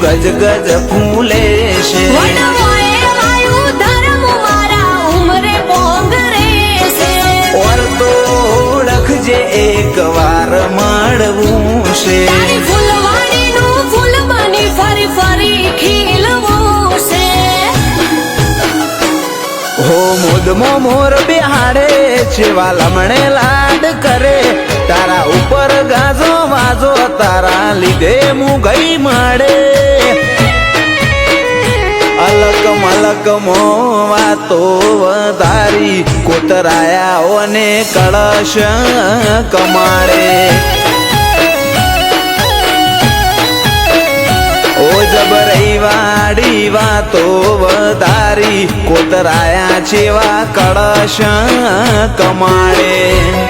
ગજ ગજ ફૂલે છે. ઓળખજે એક વાર મળવું છે. તારી ફૂલવાડીનું ફૂલ બની ફરી ફરી ખીલવું છે. હો મોદમો મોર બિહાડે છે વાલમણે લાડ કરે. લીધે હું ગઈ મળે. અલક મલક મો વાતો વધારી કોતરાયાઓને કળશ કમાડે. ઓ જબરઈ વાડી વાતો વધારી કોતરાયા જેવા કળશ કમાડે.